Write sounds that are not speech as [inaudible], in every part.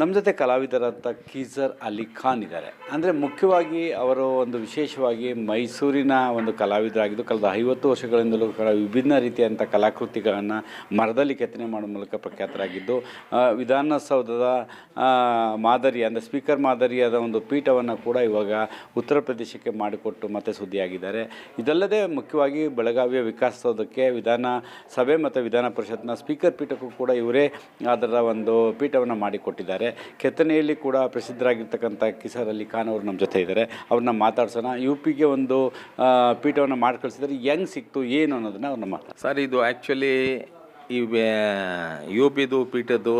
ನಮ್ಮ ಜೊತೆ ಕಲಾವಿದರಾದ ಕೀಸರ್ ಅಲಿ ಖಾನ್ ಇದ್ದಾರೆ. ಅಂದರೆ ಮುಖ್ಯವಾಗಿ ಅವರು ಒಂದು ವಿಶೇಷವಾಗಿ ಮೈಸೂರಿನ ಒಂದು ಕಲಾವಿದರಾಗಿದ್ದು ಕಳೆದ ಐವತ್ತು ವರ್ಷಗಳಿಂದಲೂ ವಿಭಿನ್ನ ರೀತಿಯಂಥ ಕಲಾಕೃತಿಗಳನ್ನು ಮರದಲ್ಲಿ ಕೆತ್ತನೆ ಮಾಡೋ ಮೂಲಕ ಪ್ರಖ್ಯಾತರಾಗಿದ್ದು ವಿಧಾನಸೌಧದ ಮಾದರಿ ಅಂದರೆ ಸ್ಪೀಕರ್ ಮಾದರಿಯಾದ ಒಂದು ಪೀಠವನ್ನು ಕೂಡ ಇವಾಗ ಉತ್ತರ ಪ್ರದೇಶಕ್ಕೆ ಮಾಡಿಕೊಟ್ಟು ಮತ್ತೆ ಸುದ್ದಿಯಾಗಿದ್ದಾರೆ. ಇದಲ್ಲದೆ ಮುಖ್ಯವಾಗಿ ಬೆಳಗಾವಿಯ ವಿಕಾಸಸೌಧಕ್ಕೆ ವಿಧಾನ ಸಭೆ ಮತ್ತು ವಿಧಾನ ಪರಿಷತ್ನ ಸ್ಪೀಕರ್ ಪೀಠಕ್ಕೂ ಕೂಡ ಇವರೇ ಅದರ ಒಂದು ಪೀಠವನ್ನು ಮಾಡಿಕೊಟ್ಟಿದ್ದಾರೆ. ಕೆತ್ತನೆಯಲ್ಲಿ ಕೂಡ ಪ್ರಸಿದ್ಧರಾಗಿರ್ತಕ್ಕಂಥ ಕಿಸರ್ ಅಲಿ ಖಾನ್ ಅವರು ನಮ್ಮ ಜೊತೆ ಇದ್ದಾರೆ. ಅವ್ರನ್ನ ಮಾತಾಡ್ಸೋಣ. ಯು ಪಿಗೆ ಒಂದು ಪೀಠವನ್ನು ಮಾಡಿ ಕಳಿಸಿದ್ರೆ ಹೆಂಗೆ ಸಿಕ್ತು, ಏನು ಅನ್ನೋದನ್ನ ಅವ್ರನ್ನ ಮಾತಾಡ ಸರ್, ಇದು ಆ್ಯಕ್ಚುಲಿ ಈ ಯು ಪಿದು ಪೀಠದ್ದು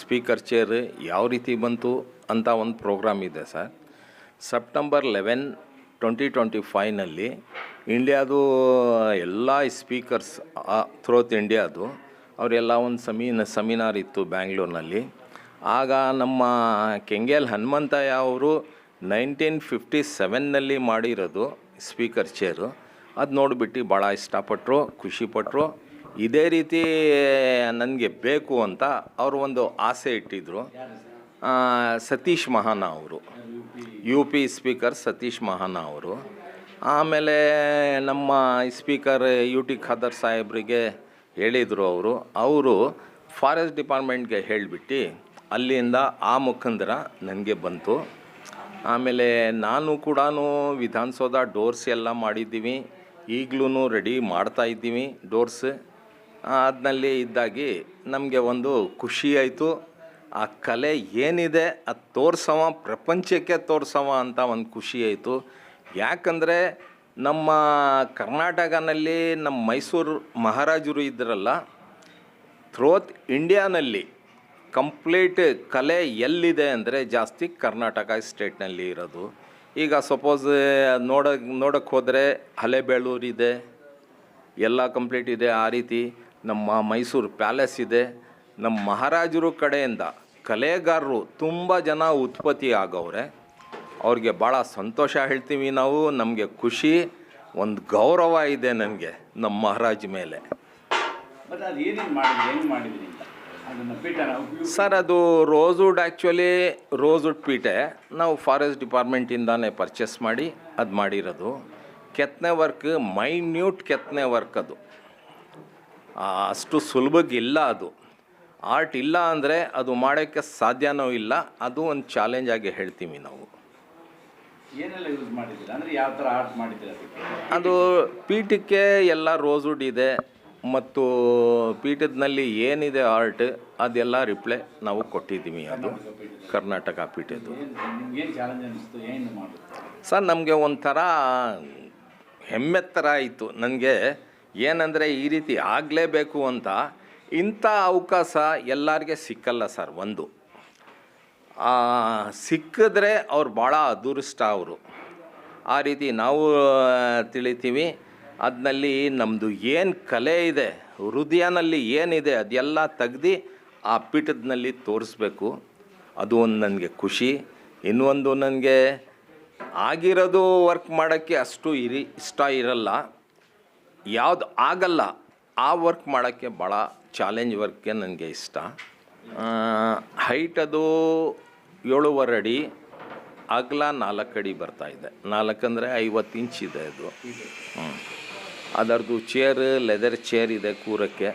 ಸ್ಪೀಕರ್ ಚೇರ್ ಯಾವ ರೀತಿ ಬಂತು ಅಂತ ಒಂದು ಪ್ರೋಗ್ರಾಮ್ ಇದೆ sir. September eleven twenty twenty ಫೈವ್ನಲ್ಲಿ ಇಂಡಿಯಾದು ಎಲ್ಲ ಸ್ಪೀಕರ್ಸ್ ಥ್ರೋತ್ ಇಂಡಿಯಾದು, ಅವರೆಲ್ಲ ಒಂದು ಸಮೀನ, ಸೆಮಿನಾರ್ ಇತ್ತು ಬ್ಯಾಂಗ್ಳೂರಿನಲ್ಲಿ. ಆಗ ನಮ್ಮ ಕೆಂಗೇಲ್ ಹನುಮಂತಯ್ಯ ಅವರು ನೈನ್ಟೀನ್ ಫಿಫ್ಟಿ ಸೆವೆನ್ನಲ್ಲಿ ಮಾಡಿರೋದು ಸ್ಪೀಕರ್ ಚೇರು. ಅದು ನೋಡಿಬಿಟ್ಟು ಭಾಳ ಇಷ್ಟಪಟ್ಟರು ಖುಷಿಪಟ್ಟರು ಇದೇ ರೀತಿ, ನನಗೆ ಬೇಕು ಅಂತ ಅವರು ಒಂದು ಆಸೆ ಇಟ್ಟಿದ್ದರು ಸತೀಶ್ ಮಹಾನ ಅವರು. U P speaker Satish Mahana ಅವರು. ಆಮೇಲೆ ನಮ್ಮ ಸ್ಪೀಕರ್ ಯು ಟಿ ಖಾದರ್ ಸಾಹೇಬ್ರಿಗೆ ಹೇಳಿದರು ಅವರು. ಅವರು ಫಾರೆಸ್ಟ್ ಡಿಪಾರ್ಟ್ಮೆಂಟ್ಗೆ ಹೇಳಿಬಿಟ್ಟು ಅಲ್ಲಿಂದ ಆ ಮುಖಾಂತರ ನನಗೆ ಬಂತು. ಆಮೇಲೆ ನಾನು ಕೂಡ ವಿಧಾನಸೌಧ ಡೋರ್ಸ್ ಎಲ್ಲ ಮಾಡಿದ್ದೀವಿ. ಈಗಲೂ ರೆಡಿ ಮಾಡ್ತಾ ಇದ್ದೀವಿ ಡೋರ್ಸ್. ಅದ್ನಲ್ಲಿ ಇದ್ದಾಗಿ ನಮಗೆ ಒಂದು ಖುಷಿ ಆಯಿತು. ಆ ಕಲೆ ಏನಿದೆ ಅದು ತೋರ್ಸವ, ಪ್ರಪಂಚಕ್ಕೆ ತೋರ್ಸವ ಅಂತ ಒಂದು ಖುಷಿ ಆಯಿತು. ಯಾಕಂದರೆ ನಮ್ಮ ಕರ್ನಾಟಕನಲ್ಲಿ ನಮ್ಮ ಮೈಸೂರು ಮಹಾರಾಜರು ಇದ್ರಲ್ಲ, ಥ್ರೋತ್ ಇಂಡಿಯಾನಲ್ಲಿ ಕಂಪ್ಲೀಟ್ ಕಲೆ ಎಲ್ಲಿದೆ ಅಂದರೆ ಜಾಸ್ತಿ ಕರ್ನಾಟಕ ಸ್ಟೇಟ್ನಲ್ಲಿ ಇರೋದು. ಈಗ ಸಪೋಸ್, ನೋಡ ನೋಡೋಕ್ಕೆ ಹೋದರೆ ಹಲೆಬೇಳೂರು ಇದೆ, ಎಲ್ಲ ಕಂಪ್ಲೀಟ್ ಇದೆ ಆ ರೀತಿ. ನಮ್ಮ ಮೈಸೂರು ಪ್ಯಾಲೇಸ್ ಇದೆ. ನಮ್ಮ ಮಹಾರಾಜರು ಕಡೆಯಿಂದ ಕಲೆಗಾರರು ತುಂಬ ಜನ ಉತ್ಪತ್ತಿ ಆಗೋವ್ರೆ. ಅವ್ರಿಗೆ ಭಾಳ ಸಂತೋಷ ಹೇಳ್ತೀವಿ ನಾವು, ನಮಗೆ ಖುಷಿ, ಒಂದು ಗೌರವ ಇದೆ ನನಗೆ ನಮ್ಮ ಮಹಾರಾಜ ಮೇಲೆ. ಸರ್ ಅದು ರೋಸ್ವುಡ್ ಆ್ಯಕ್ಚುಲಿ ರೋಸ್ವುಡ್ ಪೀಠೆ. ನಾವು ಫಾರೆಸ್ಟ್ ಡಿಪಾರ್ಟ್ಮೆಂಟಿಂದಾನೇ ಪರ್ಚೇಸ್ ಮಾಡಿ ಅದು ಮಾಡಿರೋದು. ಕೆತ್ತನೆ ವರ್ಕ್ ಮೈನ್ಯೂಟ್ ಕೆತ್ತನೆ ವರ್ಕ್ ಅದು. ಅಷ್ಟು ಸುಲಭಗಿಲ್ಲ ಅದು. ಆರ್ಟ್ ಇಲ್ಲ ಅಂದರೆ ಅದು ಮಾಡೋಕ್ಕೆ ಸಾಧ್ಯನೂ ಇಲ್ಲ. ಅದು ಒಂದು ಚಾಲೆಂಜ್ ಆಗಿ ಹೇಳ್ತೀವಿ ನಾವು. ಏನೆಲ್ಲ ಯೂಸ್ ಮಾಡಿದ್ದೀರಾ? ಅಂದರೆ ಯಾವ ಥರ ಆರ್ಟ್ ಮಾಡಿದ್ದೀರಾ ಅದಕ್ಕೆ? ಅದು ಪೀಠಕ್ಕೆ ಎಲ್ಲ ರೋಸ್ವುಡ್ ಇದೆ. ಮತ್ತು ಪೀಠದಲ್ಲಿ ಏನಿದೆ ಆರ್ಟ್ ಅದೆಲ್ಲ ರಿಪ್ಲೈ ನಾವು ಕೊಟ್ಟಿದ್ದೀವಿ ಅದು ಕರ್ನಾಟಕ ಪೀಠದ್ದು. ಸರ್ ನಮಗೆ ಒಂಥರ ಹೆಮ್ಮೆ ಥರ ಆಯಿತು. ನನಗೆ ಏನಂದರೆ ಈ ರೀತಿ ಆಗಲೇಬೇಕು ಅಂತ ಇಂಥ ಅವಕಾಶ ಎಲ್ಲರಿಗೆ ಸಿಕ್ಕಲ್ಲ ಸರ್ ಒಂದು. ಸಿಕ್ಕಿದ್ರೆ ಅವ್ರು ಭಾಳ ಅದೃಷ್ಟ ಅವರು. ಆ ರೀತಿ ನಾವು ತಿಳಿತೀವಿ. ಅದರಲ್ಲಿ ನಮ್ಮದು ಏನು ಕಲೆ ಇದೆ, ಹೃದಯನಲ್ಲಿ ಏನಿದೆ ಅದೆಲ್ಲ ತೆಗ್ದು ಆ ಪೀಠದಲ್ಲಿ ತೋರಿಸ್ಬೇಕು. ಅದು ಒಂದು ನನಗೆ ಖುಷಿ. ಇನ್ನೊಂದು ನನಗೆ ಆಗಿರೋದು ವರ್ಕ್ ಮಾಡೋಕ್ಕೆ ಅಷ್ಟು ಇರಿ, ಇಷ್ಟ ಇರಲ್ಲ. ಯಾವುದು ಆಗಲ್ಲ, ಆ ವರ್ಕ್ ಮಾಡೋಕ್ಕೆ ಭಾಳ ಚಾಲೆಂಜ್ ವರ್ಕ್ಗೆ ನನಗೆ ಇಷ್ಟ. ಹೈಟ್ ಅದು ಏಳುವರೆ ಅಡಿ, ಅಗಲ ನಾಲ್ಕು ಅಡಿ ಬರ್ತಾ ಇದೆ. ನಾಲ್ಕಂದರೆ ಐವತ್ತು ಇಂಚ್ ಇದೆ ಅದು. ಹ್ಞೂ ಅದರದ್ದು ಚೇರ್ ಲೆದರ್ ಚೇರ್ ಇದೆ ಕೂರಕ್ಕೆ.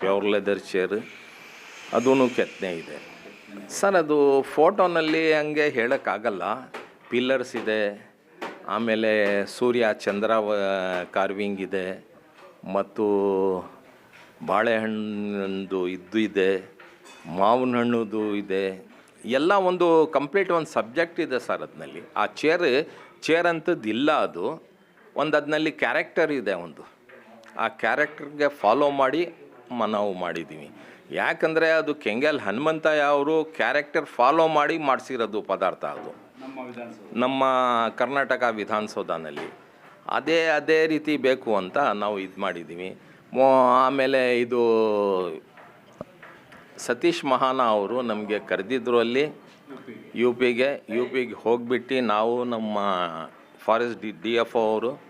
ಪ್ಯೂರ್ ಲೆದರ್ ಚೇರ್ ಅದೂ ಕೆತ್ತನೆ ಇದೆ. ಸರ್ ಅದು ಫೋಟೋನಲ್ಲಿ ಹಂಗೆ ಹೇಳೋಕ್ಕಾಗಲ್ಲ. ಪಿಲ್ಲರ್ಸ್ ಇದೆ. ಆಮೇಲೆ ಸೂರ್ಯ, ಚಂದ್ರ ಕಾರ್ವಿಂಗ್ ಇದೆ. ಮತ್ತು ಬಾಳೆಹಣ್ಣು ಇದ್ದು ಇದೆ. ಮಾವಿನ ಹಣ್ಣುದು ಇದೆ. ಎಲ್ಲ ಒಂದು ಕಂಪ್ಲೀಟ್ ಒಂದು ಸಬ್ಜೆಕ್ಟ್ ಇದೆ ಸರ್ ಅದರಲ್ಲಿ ಆ ಚೇರ್ ಚೇರ್ ಅಂಥದ್ದು ಇಲ್ಲ ಅದು. ಒಂದು ಅದರಲ್ಲಿ ಕ್ಯಾರೆಕ್ಟರ್ ಇದೆ ಒಂದು. ಆ ಕ್ಯಾರೆಕ್ಟರ್ಗೆ ಫಾಲೋ ಮಾಡಿ ಮ- ನಾವು ಮಾಡಿದ್ದೀವಿ ಯಾಕಂದರೆ ಅದು ಕೆಂಗಲ್ ಹನುಮಂತಯ್ಯ ಅವರು ಕ್ಯಾರೆಕ್ಟರ್ ಫಾಲೋ ಮಾಡಿ ಮಾಡಿಸಿರೋದು ಪದಾರ್ಥ ಅದು. ನಮ್ಮ ಕರ್ನಾಟಕ ವಿಧಾನಸೌಧನಲ್ಲಿ. ಅದೇ ಅದೇ ರೀತಿ ಬೇಕು ಅಂತ ನಾವು ಇದು ಮಾಡಿದ್ದೀವಿ ಆಮೇಲೆ ಇದು ಸತೀಶ್ ಮಹಾನ ಅವರು ನಮಗೆ ಕರೆದಿದ್ರು ಅಲ್ಲಿ. ಯು ಪಿಗೆ ಯು ಪಿಗೆ ಹೋಗಿಬಿಟ್ಟು ನಾವು ನಮ್ಮ ಫಾರೆಸ್ಟ್ ಡಿ ಡಿ ಎಫ್ ಅವರು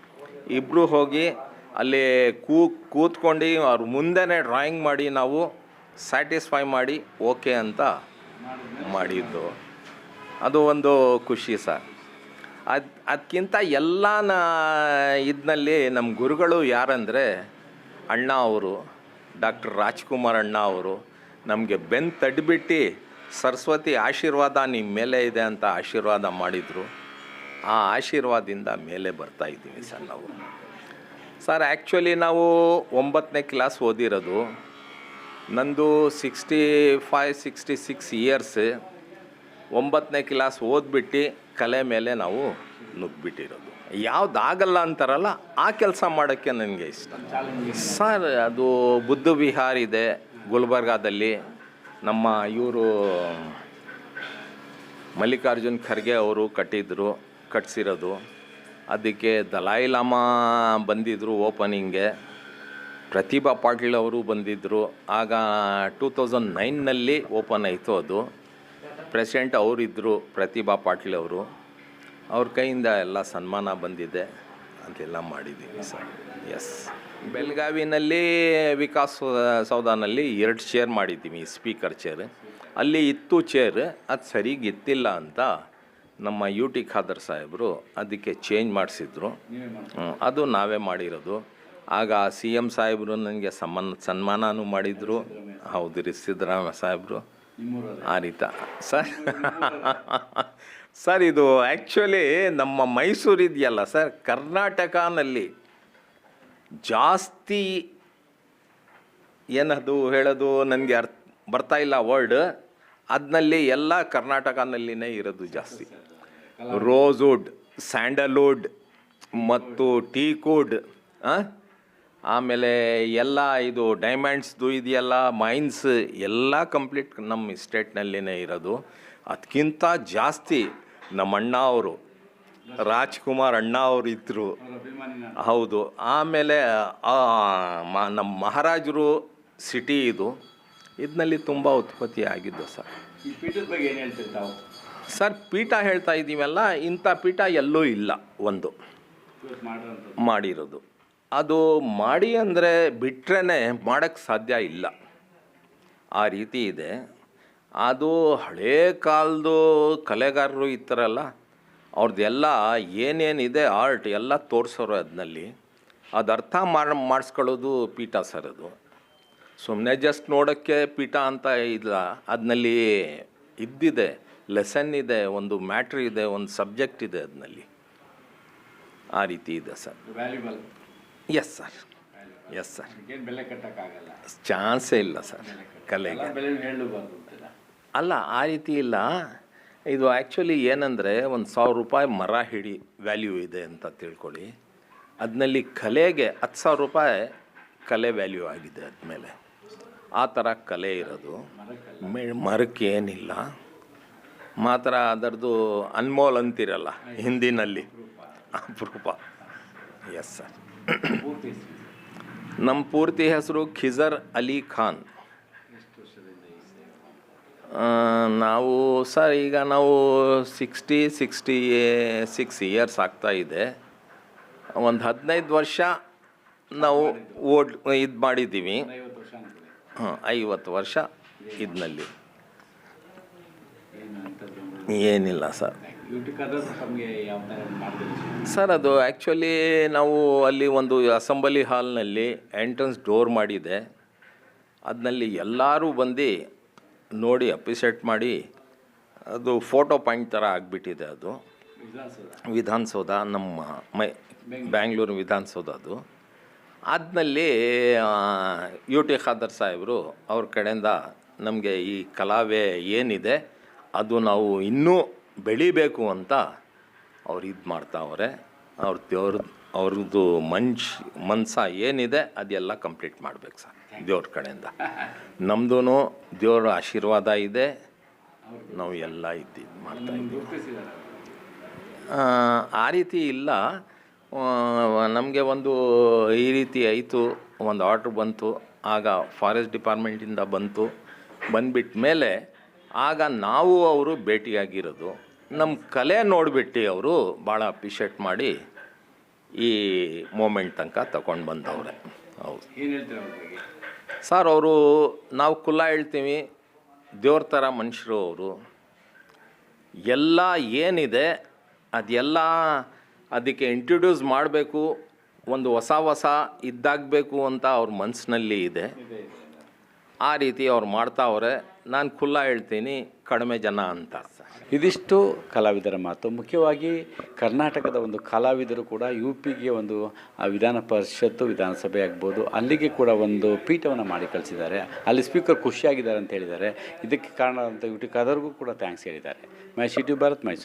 ಇಬ್ಬರು ಹೋಗಿ ಅಲ್ಲಿ ಕೂ, ಕೂತ್ಕೊಂಡು ಅವ್ರ ಮುಂದೆನೇ ಡ್ರಾಯಿಂಗ್ ಮಾಡಿ ನಾವು ಸ್ಯಾಟಿಸ್ಫೈ ಮಾಡಿ ಓಕೆ ಅಂತ ಮಾಡಿದ್ದು. ಅದು ಒಂದು ಖುಷಿ ಸರ್. ಅದು ಅದಕ್ಕಿಂತ ಎಲ್ಲ ಇದರಲ್ಲಿ ನಮ್ಮ ಗುರುಗಳು ಯಾರಂದರೆ ಅಣ್ಣ ಅವರು, ಡಾಕ್ಟರ್ ರಾಜ್ಕುಮಾರ್ ಅಣ್ಣ ಅವರು, ನಮಗೆ ಬೆನ್ ತಡ್ಬಿಟ್ಟು ಸರಸ್ವತಿ ಆಶೀರ್ವಾದ ನಿಮ್ಮ ಮೇಲೆ ಇದೆ ಅಂತ ಆಶೀರ್ವಾದ ಮಾಡಿದರು. ಆ ಆಶೀರ್ವಾದದಿಂದ ಮೇಲೆ ಬರ್ತಾ ಇದ್ದೀವಿ ಸರ್ ನಾವು. ಸರ್ ಆ್ಯಕ್ಚುಲಿ ನಾವು ಒಂಬತ್ತನೇ ಕ್ಲಾಸ್ ಓದಿರೋದು. ನಂದು sixty five sixty six years ಒಂಬತ್ತನೇ ಕ್ಲಾಸ್ ಓದ್ಬಿಟ್ಟು ಕಲೆ ಮೇಲೆ ನಾವು ನುಗ್ಗಿಬಿಟ್ಟಿರೋದು ಯಾವುದಾಗಲ್ಲ ಅಂತಾರಲ್ಲ, ಆ ಕೆಲಸ ಮಾಡೋಕ್ಕೆ ನನಗೆ ಇಷ್ಟ. ಸರ್, ಅದು ಬುದ್ಧ ವಿಹಾರ್ ಇದೆ ಗುಲ್ಬರ್ಗಾದಲ್ಲಿ. ನಮ್ಮ ಇವರು ಮಲ್ಲಿಕಾರ್ಜುನ್ ಖರ್ಗೆ ಅವರು ಕಟ್ಟಿದ್ರು. ಕಟ್ಸಿರೋದು. ಅದಕ್ಕೆ ದಲಾಯಿ ಲಾಮಾ ಬಂದಿದ್ದರು ಓಪನಿಂಗ್ಗೆ. ಪ್ರತಿಭಾ ಪಾಟೀಲ್ ಅವರು ಬಂದಿದ್ದರು ಆಗ ಟೂ ತೌಸಂಡ್ ನೈನ್ನಲ್ಲಿ ಓಪನ್ ಆಯಿತು ಅದು. ಪ್ರೆಸಿಡೆಂಟ್ ಅವರಿದ್ದರು ಪ್ರತಿಭಾ ಪಾಟೀಲ್ ಅವರು. ಅವ್ರ ಕೈಯಿಂದ ಎಲ್ಲ ಸನ್ಮಾನ ಬಂದಿದೆ. ಅಂತೆಲ್ಲ ಮಾಡಿದ್ದೀನಿ ಸರ್. ಎಸ್ ಬೆಳಗಾವಿನಲ್ಲಿ ವಿಕಾಸ್ ಸೌಧಾನಲ್ಲಿ ಎರಡು ಚೇರ್ ಮಾಡಿದ್ದೀವಿ ಸ್ಪೀಕರ್ ಚೇರ್ ಅಲ್ಲಿ ಇತ್ತು ಚೇರ್ ಅದು ಸರಿಗಿತ್ತಿಲ್ಲ ಅಂತ ನಮ್ಮ ಯು ಟಿ ಖಾದರ್ ಸಾಹೇಬರು ಅದಕ್ಕೆ ಚೇಂಜ್ ಮಾಡಿಸಿದ್ರು. ಅದು ನಾವೇ ಮಾಡಿರೋದು. ಆಗ ಸಿ ಎಂ ಸಾಹೇಬರು ನನಗೆ ಸನ್ಮಾನ ಸನ್ಮಾನನೂ ಮಾಡಿದರು. ಹೌದು ರೀ ಸಿದ್ದರಾಮಯ್ಯ ಸಾಹೇಬರು. ಆ ರೀತ. ಸರ್ [laughs] ಸರ್ ಇದು ಆ್ಯಕ್ಚುಲಿ ನಮ್ಮ ಮೈಸೂರು ಇದೆಯಲ್ಲ ಸರ್ ಕರ್ನಾಟಕನಲ್ಲಿ ಜಾಸ್ತಿ ಏನದು ಹೇಳೋದು ನನಗೆ ಅರ್ಥ ಬರ್ತಾ ಇಲ್ಲ ವರ್ಡ್ ಅದ್ನಲ್ಲಿ ಎಲ್ಲ ಕರ್ನಾಟಕನಲ್ಲಿನೇ ಇರೋದು ಜಾಸ್ತಿ. ರೋಸ್ವುಡ್, ಸ್ಯಾಂಡಲ್ವುಡ್ ಮತ್ತು ಟೀಕುಡ್ ಆಮೇಲೆ ಎಲ್ಲ ಇದು ಡೈಮಂಡ್ಸ್ದು ಇದೆಯಲ್ಲ, ಮೈನ್ಸ್ ಎಲ್ಲ ಕಂಪ್ಲೀಟ್ ನಮ್ಮ ಸ್ಟೇಟ್ನಲ್ಲಿನೇ ಇರೋದು. ಅದಕ್ಕಿಂತ ಜಾಸ್ತಿ ನಮ್ಮ ಅಣ್ಣ ಅವರು, ರಾಜ್ಕುಮಾರ್ ಅಣ್ಣ ಅವರು ಇದ್ದರು ಹೌದು. ಆಮೇಲೆ ನಮ್ಮ ಮಹಾರಾಜರು ಸಿಟಿ ಇದು. ಇದರಲ್ಲಿ ತುಂಬ ಉತ್ಪತ್ತಿ ಆಗಿದ್ದು ಸರ್. ಈ ಪೀಠದ ಬಗ್ಗೆ ಏನು ಹೇಳ್ತೀರಿ ತಾವು? ಸರ್ ಪೀಠ ಹೇಳ್ತಾ ಇದ್ದೀವಲ್ಲ ಇಂಥ ಪೀಠ ಎಲ್ಲೂ ಇಲ್ಲ ಒಂದು. ಮಾಡಿರೋದು. ಅದು ಮಾಡಿ ಅಂದರೆ ಬಿಟ್ರೇ ಮಾಡೋಕ್ಕೆ ಸಾಧ್ಯ ಇಲ್ಲ. ಆ ರೀತಿ ಇದೆ. ಅದು ಹಳೇ ಕಾಲದ ಕಲೆಗಾರರು ಇರ್ತಾರಲ್ಲ ಅವ್ರದ್ದೆಲ್ಲ ಏನೇನಿದೆ ಆರ್ಟ್ ಎಲ್ಲ ತೋರಿಸೋರು ಅದನ್ನಲ್ಲಿ ಅದು ಅರ್ಥ ಮಾಡಿ ಮಾಡಿಸ್ಕೊಳ್ಳೋದು ಪೀಠ ಸರ್ ಅದು. ಸುಮ್ಮನೆ ಜಸ್ಟ್ ನೋಡೋಕ್ಕೆ ಪೀಠ ಅಂತ ಇಲ್ಲ. ಅದನ್ನಲ್ಲಿ ಇದ್ದಿದೆ ಲೆಸನ್ ಇದೆ ಒಂದು ಮ್ಯಾಟ್ರ್ ಇದೆ ಒಂದು ಸಬ್ಜೆಕ್ಟ್ ಇದೆ ಅದನ್ನಲ್ಲಿ ಆ ರೀತಿ ಇದೆ sir. Valuable yes sir yes sir ಏನು ಬೆಲೆ ಕಟ್ಟಕ್ಕಾಗಲ್ಲ? ಚಾನ್ಸೇ ಇಲ್ಲ ಸರ್ ಕಲೆಗೆ. ಅಲ್ಲ ಆ ರೀತಿ ಇಲ್ಲ. ಇದು ಆ್ಯಕ್ಚುಲಿ ಏನಂದರೆ ಒಂದು ಸಾವಿರ ರೂಪಾಯಿ ಮರ ಹಿಡಿ ವ್ಯಾಲ್ಯೂ ಇದೆ ಅಂತ ತಿಳ್ಕೊಳ್ಳಿ. ಅದರಲ್ಲಿ ಕಲೆಗೆ ಹತ್ತು ಸಾವಿರ ರೂಪಾಯಿ ಕಲೆ ವ್ಯಾಲ್ಯೂ ಆಗಿದೆ ಅದ್ಮೇಲೆ. ಆ ಥರ ಕಲೆ ಇರೋದು. ಮರಕ್ಕೆ ಏನಿಲ್ಲ. ಮಾತ್ರ ಅದರದ್ದು ಅನ್ಮೋಲ್ ಅಂತಿರಲ್ಲ, ಹಿಂದಿನಲ್ಲಿ. ಅಪರೂಪ ಎಸ್ ಸರ್ ನಮ್ಮ ಪೂರ್ತಿ ಹೆಸರು ಖಿಜರ್ ಅಲಿ ಖಾನ್. ನಾವು ಸರ್ ಈಗ ನಾವು ಸಿಕ್ಸ್ಟಿ ಸಿಕ್ಸ್ಟಿ ಸಿಕ್ಸ್ ಇಯರ್ಸ್ ಆಗ್ತಾ ಇದೆ. ಒಂದು ಹದಿನೈದು ವರ್ಷ ನಾವು ಓಡ್, ಇದು ಮಾಡಿದ್ದೀವಿ. ಐವತ್ತು ವರ್ಷ ಇದ್ನಲ್ಲಿ. ಹಾಂ ಐವತ್ತು ವರ್ಷ ಇದರಲ್ಲಿ ಏನಿಲ್ಲ ಸರ್. ಸರ್ ಅದು ಆ್ಯಕ್ಚುಲಿ ನಾವು ಅಲ್ಲಿ ಒಂದು ಅಸೆಂಬಲಿ ಹಾಲ್ನಲ್ಲಿ ಎಂಟ್ರೆನ್ಸ್ ಡೋರ್ ಮಾಡಿದೆ. ಅದ್ನಲ್ಲಿ ಎಲ್ಲರೂ ಬಂದು ನೋಡಿ ಅಪ್ರಿಸೇಟ್ ಮಾಡಿ ಅದು ಫೋಟೋ ಪಾಯಿಂಟ್ ಥರ ಆಗಿಬಿಟ್ಟಿದೆ ಅದು. ವಿಧಾನಸೌಧ ನಮ್ಮ ಮೈ ಬ್ಯಾಂಗ್ಳೂರು ವಿಧಾನಸೌಧ ಅದು. ಅದ್ನಲ್ಲಿ ಯು ಟಿ ಖಾದರ್ ಸಾಹೇಬರು ಅವ್ರ ಕಡೆಯಿಂದ ನಮಗೆ ಈ ಕಲಾವೇ ಏನಿದೆ, ಅದು ನಾವು ಇನ್ನೂ ಬೆಳಿಬೇಕು ಅಂತ ಅವ್ರು ಇದು ಮಾಡ್ತಾವ್ರೆ. ಅವ್ರ ದೇವ್ರ ಅವ್ರದ್ದು ಮನ್ಷ್ ಮನ್ಸ ಏನಿದೆ, ಅದೆಲ್ಲ ಕಂಪ್ಲೀಟ್ ಮಾಡ್ಬೇಕು ಸರ್, ದೇವ್ರ ಕಡೆಯಿಂದ. ನಮ್ಮದೂ ದೇವ್ರ ಆಶೀರ್ವಾದ ಇದೆ. ನಾವು ಎಲ್ಲ ಇದ್ದು ಮಾಡ್ತಾ ಇದ್ದೀವಿ. ಆ ರೀತಿ ಇಲ್ಲ. ನಮಗೆ ಒಂದು ಈ ರೀತಿ ಆಯಿತು ಒಂದು ಆರ್ಡ್ರ್ ಬಂತು ಆಗ ಫಾರೆಸ್ಟ್ ಡಿಪಾರ್ಟ್ಮೆಂಟಿಂದ ಬಂತು ಬಂದ್ಬಿಟ್ಟ ಮೇಲೆ ಆಗ ನಾವು ಅವರು ಭೇಟಿಯಾಗಿರೋದು. ನಮ್ಮ ಕಲೆ ನೋಡಿಬಿಟ್ಟು ಅವರು ಭಾಳ ಅಪ್ರಿಷಿಯೇಟ್ ಮಾಡಿ ಈ ಮೂಮೆಂಟ್ ತನಕ ತಗೊಂಡು ಬಂದವ್ರೆ. ಹೌದು. ಸರ್ ಅವರು ನಾವು ಕುಲ್ಲ ಹೇಳ್ತೀವಿ ದೇವ್ರ ಥರ ಮನುಷ್ಯರು ಅವರು. ಎಲ್ಲ ಏನಿದೆ ಅದೆಲ್ಲ ಅದಕ್ಕೆ ಇಂಟ್ರೊಡ್ಯೂಸ್ ಮಾಡಬೇಕು ಒಂದು ಹೊಸ ಹೊಸ ಇದ್ದಾಗಬೇಕು ಅಂತ ಅವ್ರ ಮನಸ್ಸಿನಲ್ಲಿ ಇದೆ. ಆ ರೀತಿ ಅವ್ರು ಮಾಡ್ತಾವ್ರೆ ನಾನು ಖುಲ್ಲ ಹೇಳ್ತೀನಿ ಕಡಿಮೆ ಜನ ಅಂತ. ಇದಿಷ್ಟು ಕಲಾವಿದರ ಮಾತು. ಮುಖ್ಯವಾಗಿ ಕರ್ನಾಟಕದ ಒಂದು ಕಲಾವಿದರು ಕೂಡ ಯು ಪಿಗೆ ಒಂದು ಆ, ವಿಧಾನ ಪರಿಷತ್ತು ವಿಧಾನಸಭೆ ಆಗ್ಬೋದು. ಅಲ್ಲಿಗೆ ಕೂಡ ಒಂದು ಪೀಠವನ್ನು ಮಾಡಿ ಕಳಿಸಿದ್ದಾರೆ. ಅಲ್ಲಿ ಸ್ಪೀಕರ್ ಖುಷಿಯಾಗಿದ್ದಾರೆ ಅಂತ ಹೇಳಿದ್ದಾರೆ. ಇದಕ್ಕೆ ಕಾರಣ ಅಂತ ಯುಟಿ ಕದರ್ಗೂ ಕೂಡ ಥ್ಯಾಂಕ್ಸ್ ಹೇಳಿದ್ದಾರೆ. ಮೈ ಸಿಟಿ ಭಾರತ್ ಮೈಸೂರು